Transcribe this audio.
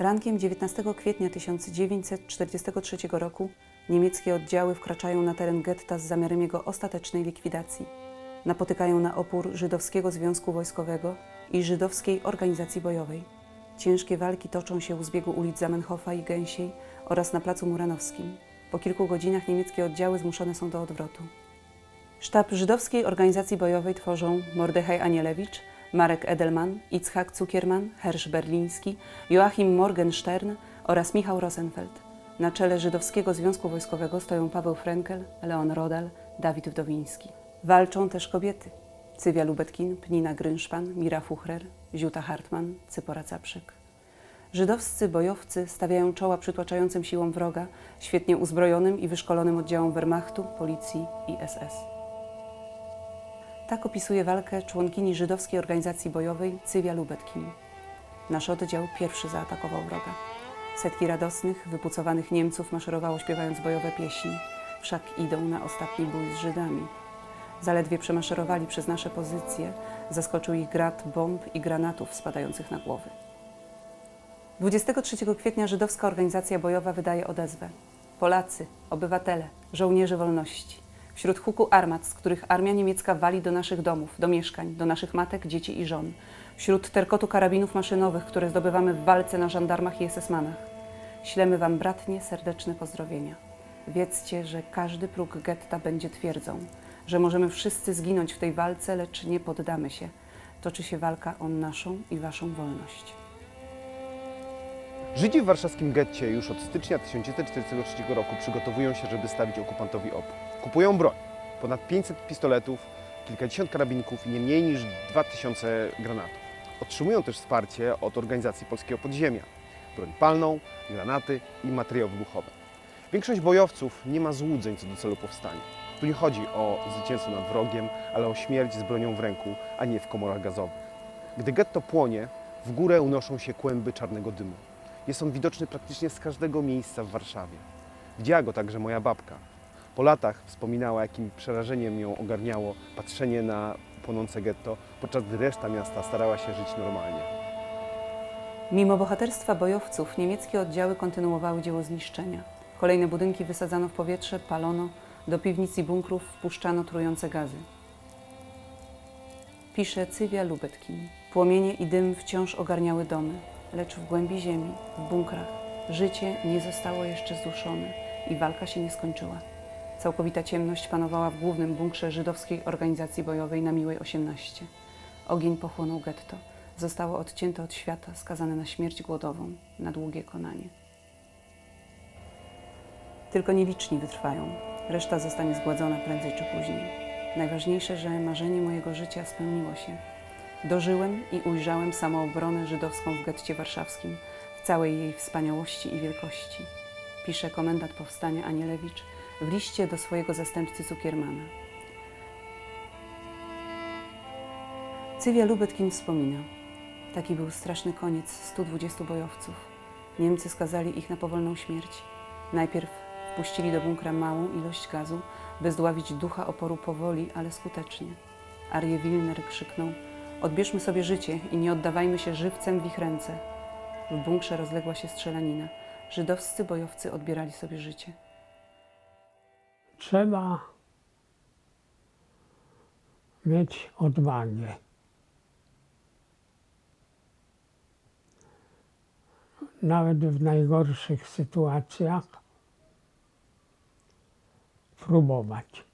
Rankiem 19 kwietnia 1943 roku niemieckie oddziały wkraczają na teren getta z zamiarem jego ostatecznej likwidacji. Napotykają na opór Żydowskiego Związku Wojskowego i Żydowskiej Organizacji Bojowej. Ciężkie walki toczą się u zbiegu ulic Zamenhofa i Gęsiej oraz na Placu Muranowskim. Po kilku godzinach niemieckie oddziały zmuszone są do odwrotu. Sztab Żydowskiej Organizacji Bojowej tworzą Mordechaj Anielewicz, Marek Edelman, Itzhak Cukierman, Hersz Berliński, Joachim Morgenstern oraz Michał Rosenfeld. Na czele Żydowskiego Związku Wojskowego stoją Paweł Frenkel, Leon Rodal, Dawid Wdowiński. Walczą też kobiety. Cywia Lubetkin, Pnina Grynszpan, Mira Fuchrer, Ziuta Hartman, Cypora Capszyk. Żydowscy bojowcy stawiają czoła przytłaczającym siłom wroga, świetnie uzbrojonym i wyszkolonym oddziałom Wehrmachtu, policji i SS. Tak opisuje walkę członkini żydowskiej organizacji bojowej Cywia Lubetkin. Nasz oddział pierwszy zaatakował wroga. Setki radosnych, wypucowanych Niemców maszerowało śpiewając bojowe pieśni, wszak idą na ostatni bój z Żydami. Zaledwie przemaszerowali przez nasze pozycje, zaskoczył ich grad bomb i granatów spadających na głowy. 23 kwietnia żydowska organizacja bojowa wydaje odezwę. Polacy, obywatele, żołnierze wolności. Wśród huku armat, z których armia niemiecka wali do naszych domów, do mieszkań, do naszych matek, dzieci i żon. Wśród terkotu karabinów maszynowych, które zdobywamy w walce na żandarmach i SS-manach. Ślemy Wam bratnie, serdeczne pozdrowienia. Wiedzcie, że każdy próg getta będzie twierdzą, że możemy wszyscy zginąć w tej walce, lecz nie poddamy się. Toczy się walka o naszą i Waszą wolność. Żydzi w warszawskim getcie już od stycznia 1943 roku przygotowują się, żeby stawić okupantowi opór. Kupują broń. Ponad 500 pistoletów, kilkadziesiąt karabinków i nie mniej niż 2000 granatów. Otrzymują też wsparcie od organizacji Polskiego Podziemia. Broń palną, granaty i materiały wybuchowe. Większość bojowców nie ma złudzeń co do celu powstania. Tu nie chodzi o zwycięstwo nad wrogiem, ale o śmierć z bronią w ręku, a nie w komorach gazowych. Gdy getto płonie, w górę unoszą się kłęby czarnego dymu. Jest on widoczny praktycznie z każdego miejsca w Warszawie. Widziała go także moja babka. Po latach wspominała, jakim przerażeniem ją ogarniało patrzenie na płonące getto, podczas gdy reszta miasta starała się żyć normalnie. Mimo bohaterstwa bojowców, niemieckie oddziały kontynuowały dzieło zniszczenia. Kolejne budynki wysadzano w powietrze, palono, do piwnic i bunkrów wpuszczano trujące gazy. Pisze Cywia Lubetkin. Płomienie i dym wciąż ogarniały domy, lecz w głębi ziemi, w bunkrach, życie nie zostało jeszcze zduszone i walka się nie skończyła. Całkowita ciemność panowała w głównym bunkrze żydowskiej organizacji bojowej na Miłej 18. Ogień pochłonął getto. Zostało odcięte od świata, skazane na śmierć głodową, na długie konanie. Tylko nieliczni wytrwają. Reszta zostanie zgładzona prędzej czy później. Najważniejsze, że marzenie mojego życia spełniło się. Dożyłem i ujrzałem samoobronę żydowską w getcie warszawskim w całej jej wspaniałości i wielkości. Pisze komendant powstania Anielewicz w liście do swojego zastępcy Cukiermana. Cywia Lubetkin wspomina. Taki był straszny koniec 120 bojowców. Niemcy skazali ich na powolną śmierć. Najpierw wpuścili do bunkra małą ilość gazu, by zdławić ducha oporu powoli, ale skutecznie. Arje Wilner krzyknął: Odbierzmy sobie życie i nie oddawajmy się żywcem w ich ręce. W bunkrze rozległa się strzelanina. Żydowscy bojowcy odbierali sobie życie. trzeba mieć odwagę. Nawet w najgorszych sytuacjach próbować.